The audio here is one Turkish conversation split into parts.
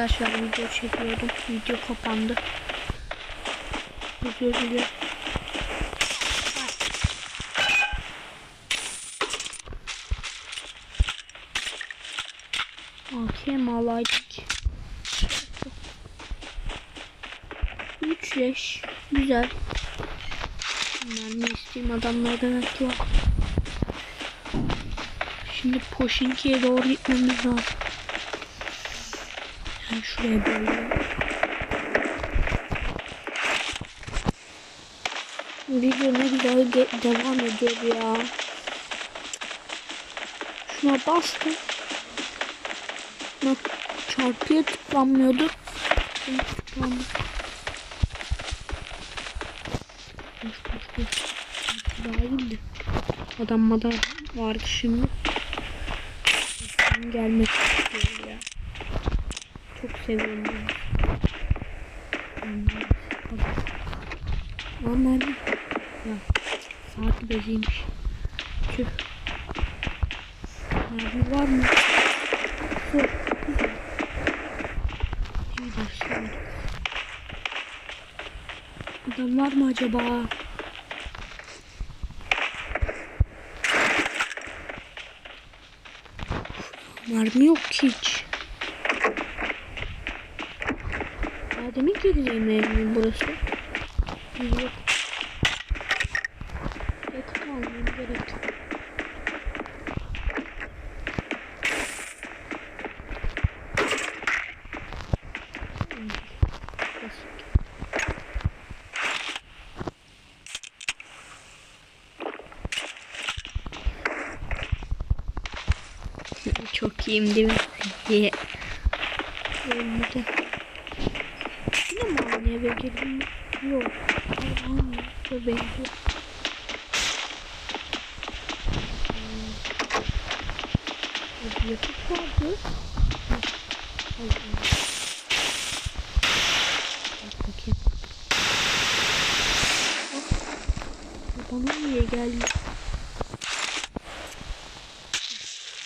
Arkadaşlar video çekiyordum. Video kapandı. Özür dilerim. Hakem alaydık. 3 leş. Güzel. Mermi isteyeyim adamlar demek yok. Şimdi Poşinki'ye doğru gitmemiz lazım. Şuraya böyle. Video ne güzel ge- devam ediyor ya. Şuna bastım. Bak çarpıya tıklanmıyordu. Tıklandı. Koş koş koş. Daha iyiydi. Adam mada vardı şimdi. Gelmek istiyor seviyorum. Lan nerede? Ya saat beziymiş. Tüh. Nerede var mı? Yok. İyi başlamadık. Adam var mı acaba? Mermi yok hiç. Demin gireceğim evim burası. Yok. Yakıt almam gerek. Çok iyiyim değil mi? Ölmedi. Eve girdim? Yok. Hmm. Bir Yakıt vardı. Bakayım. Ah. Bana niye geldi?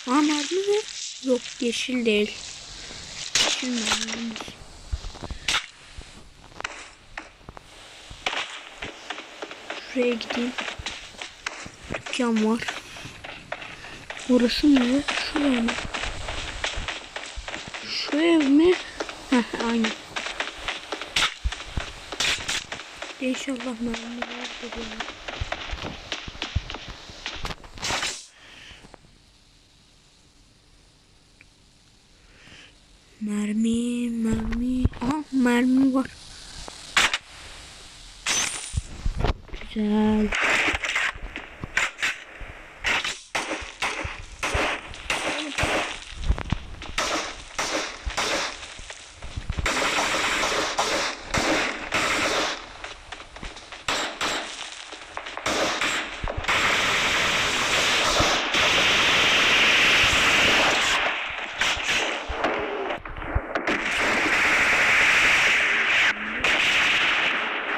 Aa mermi mi? Yok yeşil değil. Yeşil mermi. Şuraya gideyim. Dükkan var. Orası mı? Şuraya mı? Şu ev mi? Heh aynı. İnşallah mermi vardır ya. Mermi, mermi. Aha mermi var. Güzel.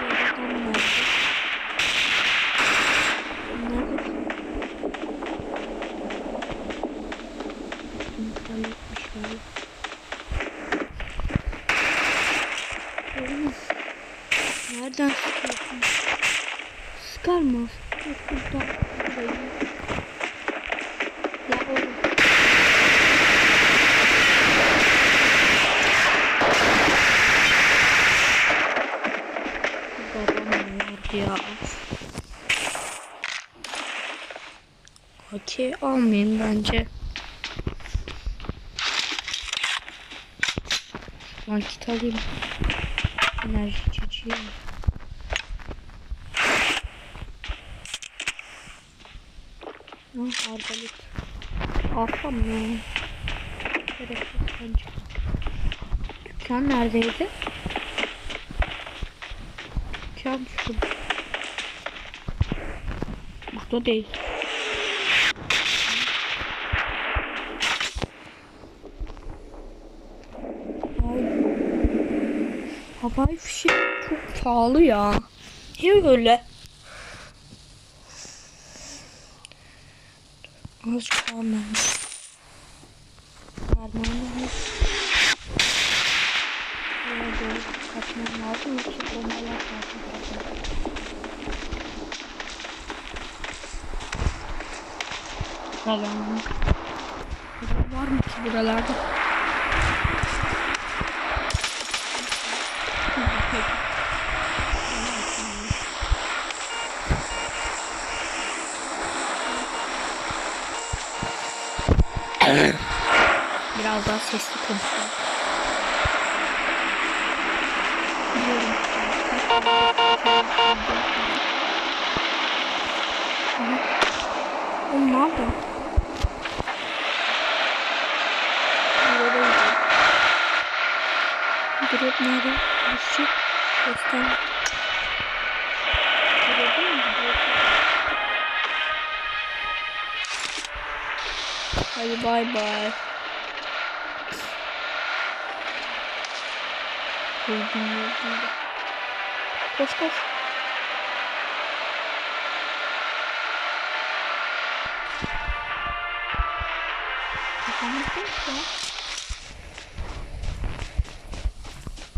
Yerden nerede? Nerede? İnternet yapmışlar. Oğlum. Nereden sıkıyorsun? Sıkar mı? Burayı. Ya oğlum. Babam vardı ya. Okey almayayım bence. Vakit alayım. Enerji içeceği. Bence. Dükkan neredeydi? Dükkan şurada. Burada değil. Havai fişek çok pahalı ya. Niye öyle? Azıcık almam. Parmağını doğru kaçmam lazım yoksa bombalar lazım. Burada var mı ki buralarda? Biraz daha sesli konuşalım. Biliyorum. Oğlum? Nereye Drop nerede? Düşecek. Göster. Hadi bay bay. Koş koş. Kafamız değil şu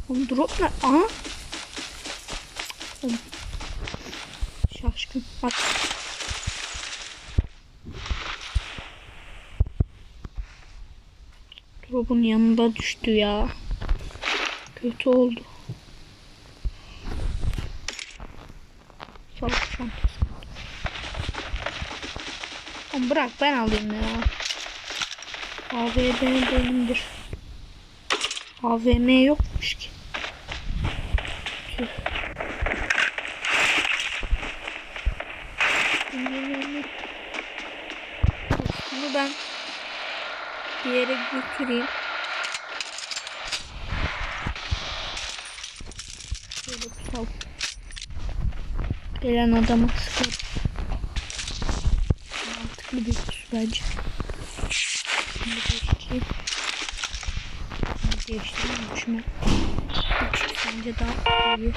Oğlum drop ne? Aha. Oğlum. Şaşkın. Bak. Drop'un yanında düştü ya. Kötü oldu. Sağlık çantası. Oğlum bırak ben alayım ya. AVM benimdir. AVM yokmuş ki. Tüh. Bunu ben bir yere götüreyim. Şöyle tutalım. Gelen adama sıkalım. Mantıklı bir kuş bence. Şimdi değiştireyim uçma. Uç bence daha iyi.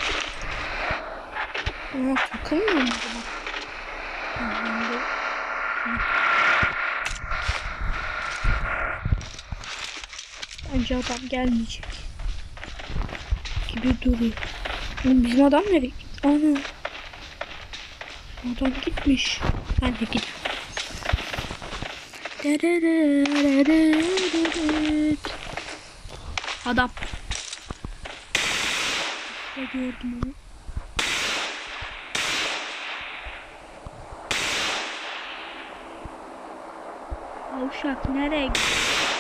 Ama takılmıyor mu buna? Ben de... Bence adam gelmeyecek. Gibi duruyor. Oğlum bizim adam nereye gitti? Ana. Adam gitmiş. Ben de gideyim. Adam. Ne gördüm onu. Avşak nereye gitti?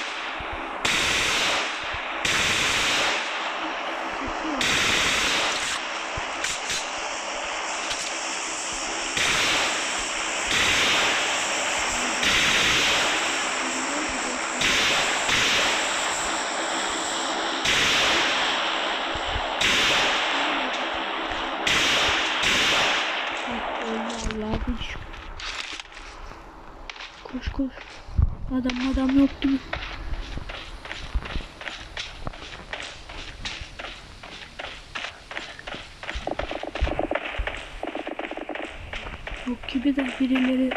Şükür. Koş koş. Adam adam yok değil mi? Yok gibi de birileri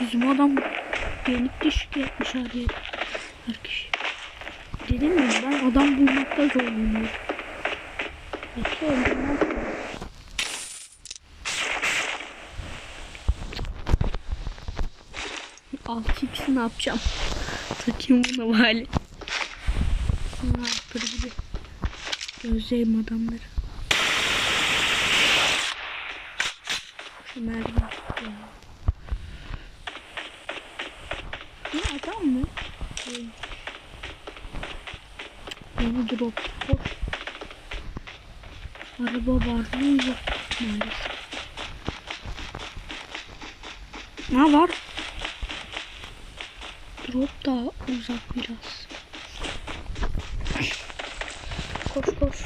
bizim adam düşük yapmış her yere. Her kişi. Dedim mi ben adam bulmakta zorlanıyorum. Yoksa x ne yapacağım? Takayım bunu bari. Sniper gibi. Gözleyim adamları. Şu merdiven. Bu adam mı? Yeni drop. Boş. Araba var mı yok maalesef. Ne var? Drop da uzak biraz. Koş koş.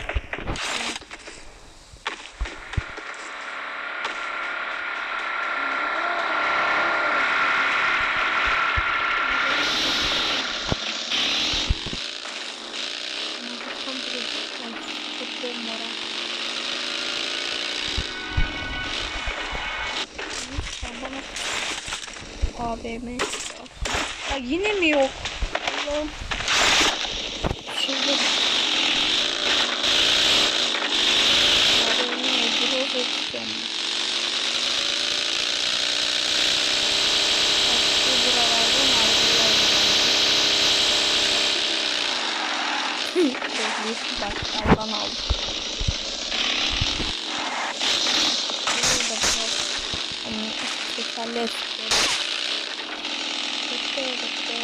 AVM. Ya yine mi yok? Allah'ım. Şurada. Sevgili başkandan aldım. Burada biraz hani tekerle tutuyorum. Bekle bekle.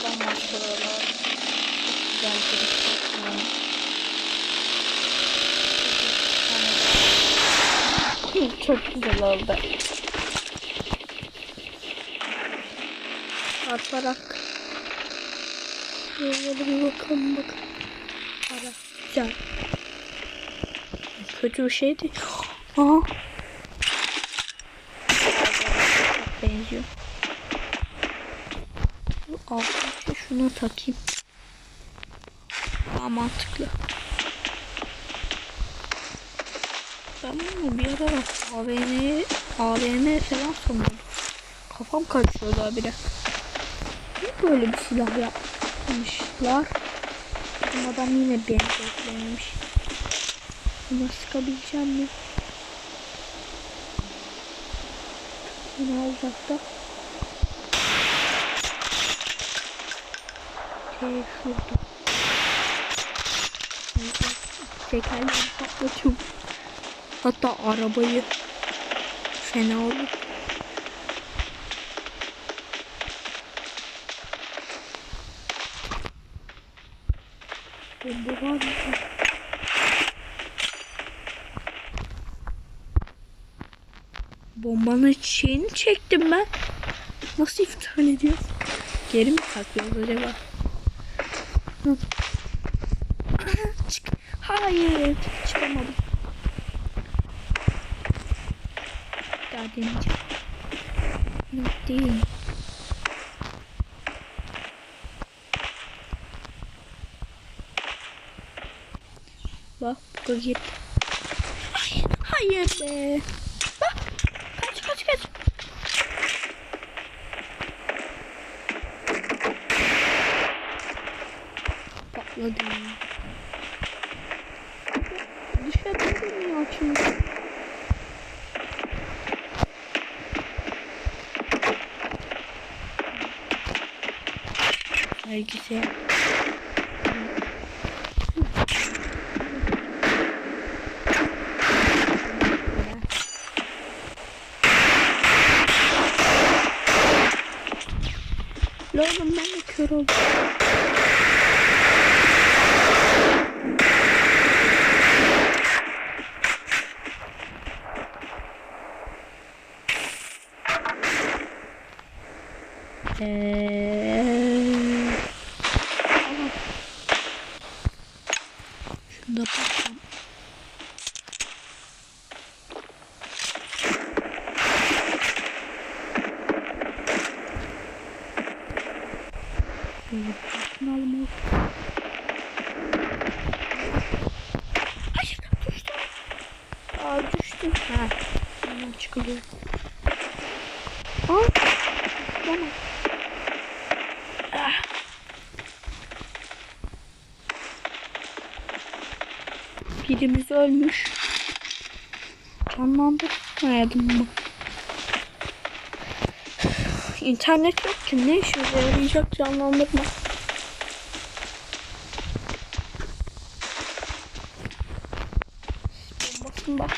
Adam maşallah. Çok güzel bir iş yani. Çok güzel oldu. Artarak. Şöyle bir bakalım bak. Ara. Kötü bir şey değil. Aha. Benziyor. Altı şunu takayım. Daha mantıklı. Ben bunu bir ara bak AVM'ye AVM falan sanıyordum. Kafam karışıyor daha bile. Niye böyle bir silah yapmışlar? Bizim adam yine beni beklememiş. Buna sıkabileceğim mi? Yine uzakta. Şey şurada. Tekerleri patlatıyorum. Hatta arabayı fena olur. Bomba var mı? Bombanın şeyini çektim ben. Nasıl iftihar ediyor? Geri mi takıyoruz acaba? Çık. Hayır. Çıkamadım. Deneyeceğim. Yok değil. Bak git. Hayır, hayır be. Bak. Kaç kaç kaç. Patladı. Düşebilir ya çünkü. Belgisi. Oğlum ben de kör oldum. Eee... Tamam. Şunu da bakalım. Şöyle bakmalım o. Hayır düştüm. Aa düştüm. Ha. Hemen çıkılıyor. Aa. Birimiz ölmüş. Canlandı. Hayatım mı? İnternet yok ki ne işimize yarayacak canlandırma. Bombasın bak.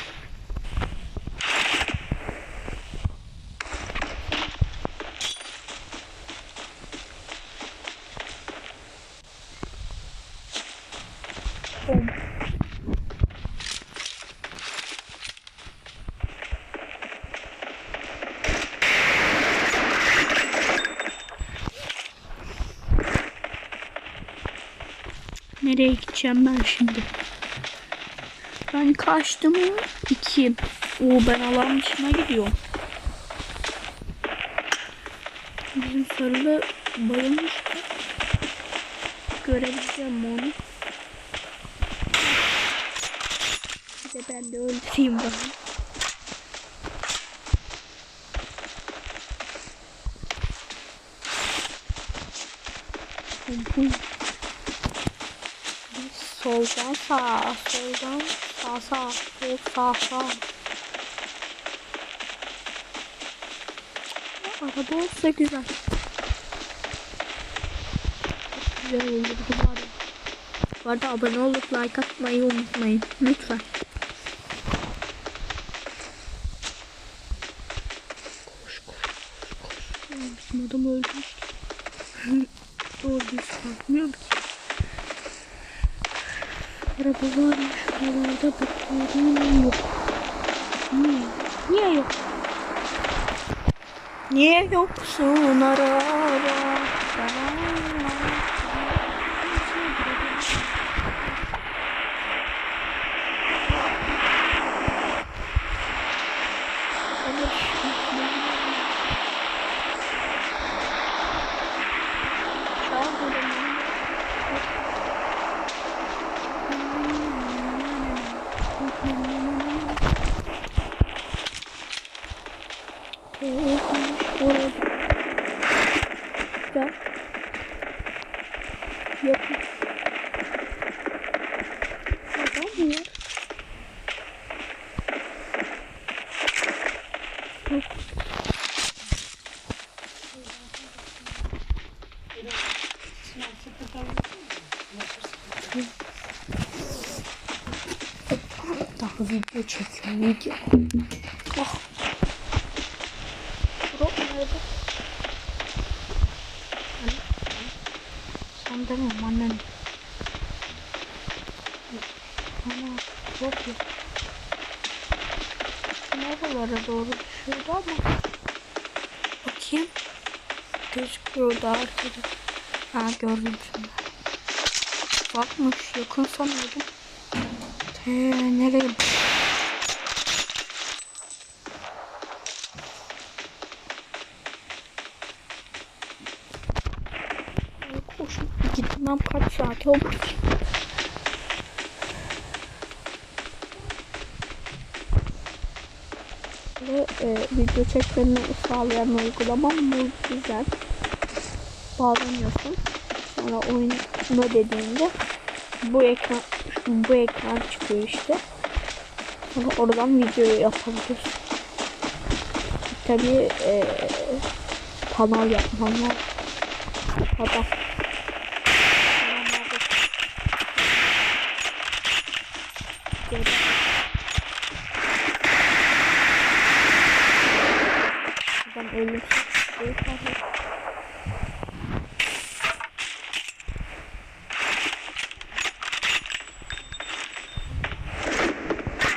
Nereye gideceğim ben şimdi? Ben kaçtım mı? İki. Oo ben alan dışına gidiyorum. Bizim sarılı bayılmıştı. Görebileceğim onu. Bir de ben de öldüreyim bana. Bum bum. Soldan sağa, soldan sağ sağ, sol sağ sağ. Araba olsa güzel. Çok güzel olurdu var ya. Bu arada abone olup like atmayı unutmayın. Lütfen. Koş koş koş koş. Ya bizim adam ölmüş. Doğru düz kalkmıyor ki. Araba var mı şuralarda bakıyorum yok. Niye? Niye yok? Niye video çekiyorum video. Oh. Bro nerede? Demiyorum annen. Ana yok yok. Nerelere doğru düşüyordu ama. Bakayım. Gözüküyordu arkada. Ha gördüm şimdi. Bakmış yakın sanıyordum. Te nereye? Gitmem kaç saat oldu. Ve e, video çekmeni sağlayan uygulama Multizen. Bağlanıyorsun. Sonra oyuna dediğinde bu ekran bu ekran çıkıyor işte. Sonra oradan video yapabiliyorsun. Tabii e, kanal yapman lazım. Adam. Ben ölümsüz bir tane.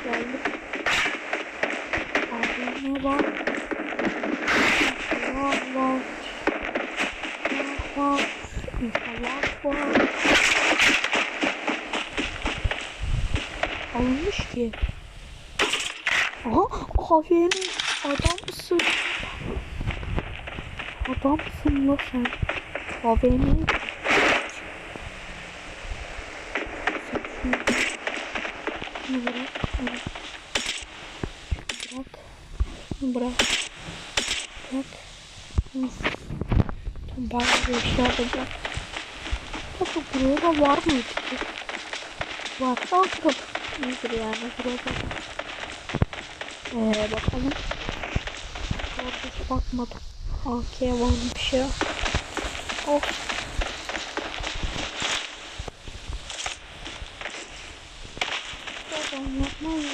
Geldim. Abime bak. Bak bak. Bak bak. İnşallah bak. Alınmış ki. Aha AVM adam mısın? La sen. AVM. Şunu bırak. Bırak. Bırak. Bırak. Hı. Bayağı bir şey yapacağım. Tabii buraya da var mı? Varsa atıp. İyidir yani. Burada. Ee, bakalım. Orada hiç bakmadım. AK varmış ya. Oh. Adam yapmayın.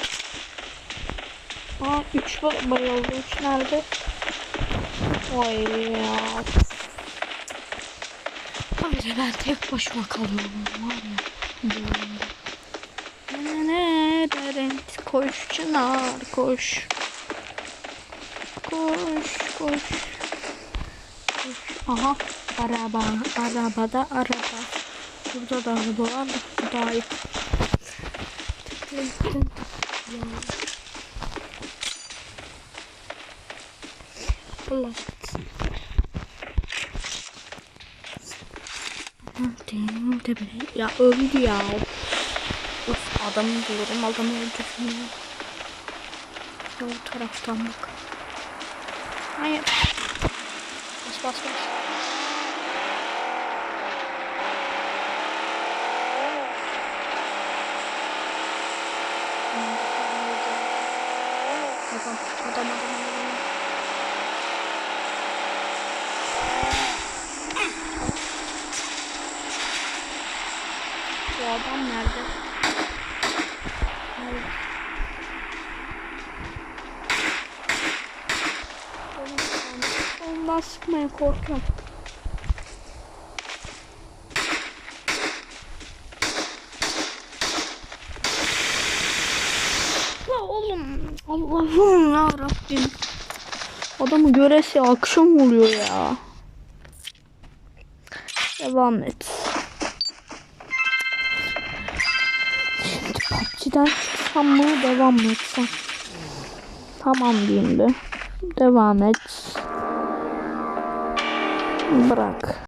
Aa 3 bayıldı. 3 nerede? Vay ya. Böyle ben tek başıma kalıyorum var ya. Koş çınar koş. Koş koş. Aha araba arabada araba. Burada da araba var da bu daha iyi. Allah. Ya öldü ya. Of adamı bulurum adamı öldürdüm ya. O taraftan bak. Hayır. Bas bas bas. Adam, adam, adam. Bu adam nerede? Nerede? Ondan sıkmaya korkuyorum. Ya oğlum Allah'ım ya Rabbim. Adamı göresi akşam oluyor ya. Devam et. Şimdi PUBG'den çıksam mı devam mı etsem? Tamam diyeyim bir. Devam et. Bırak.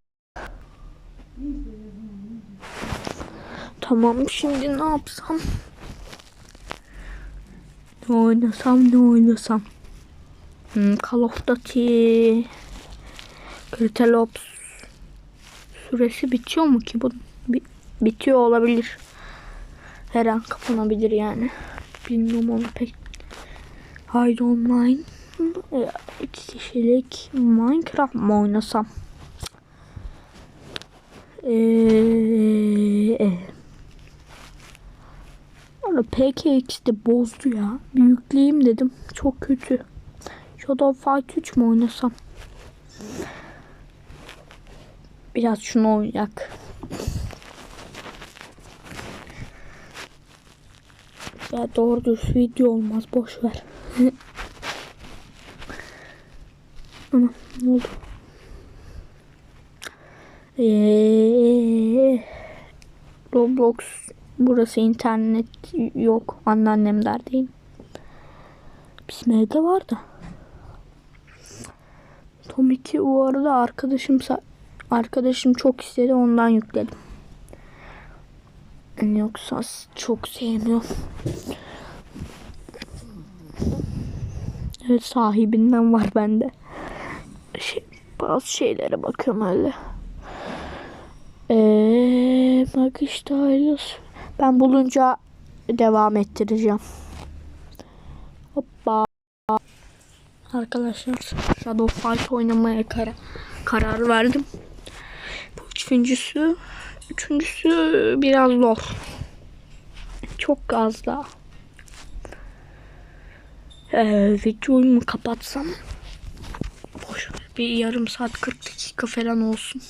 Tamam şimdi ne yapsam? Ne oynasam ne oynasam? Hmm, Call of Duty. Crystal Ops. Süresi bitiyor mu ki bu? Bi- bitiyor olabilir. Her an kapanabilir yani. Bilmiyorum onu pek. Haydi online. E, İki kişilik Minecraft mı oynasam? Eee... Valla PKX'de bozdu ya. Bir yükleyeyim dedim. Çok kötü. Shadow Fight 3 mü oynasam? Biraz şunu oynayak. Ya doğru düz video olmaz. Boş ver. Ana ne oldu? Eee, Roblox burası internet yok. Anneannemlerdeyim. Bizim evde var da. Tom 2 bu arada arkadaşım arkadaşım çok istedi ondan yükledim. Yoksa çok sevmiyorum. Evet sahibinden var bende. Şey, bazı şeylere bakıyorum öyle. Eee bak işte. Ben bulunca devam ettireceğim. Arkadaşlar Shadow Fight oynamaya kara karar verdim. Bu üçüncüsü üçüncüsü biraz zor. Çok az daha. Ee, videoyu mu kapatsam? Boş. Bir yarım saat 40 dakika falan olsun.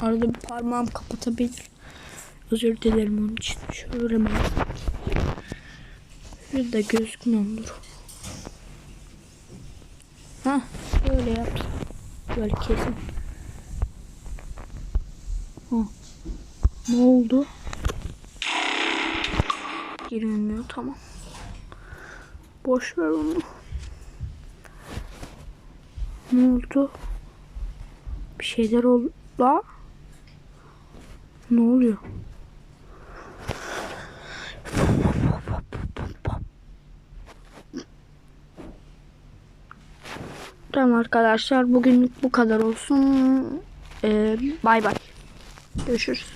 Arada bir parmağım kapatabilir. Özür dilerim onun için. Şöyle mi? Şurada gözükmüyordur. Ha, böyle yap. Böyle kesin. Ha. Ne oldu? Girilmiyor tamam. Boş ver onu. Ne oldu? Bir şeyler oldu. Ne oluyor? Tamam arkadaşlar bugünlük bu kadar olsun. Ee, bay bay. Görüşürüz.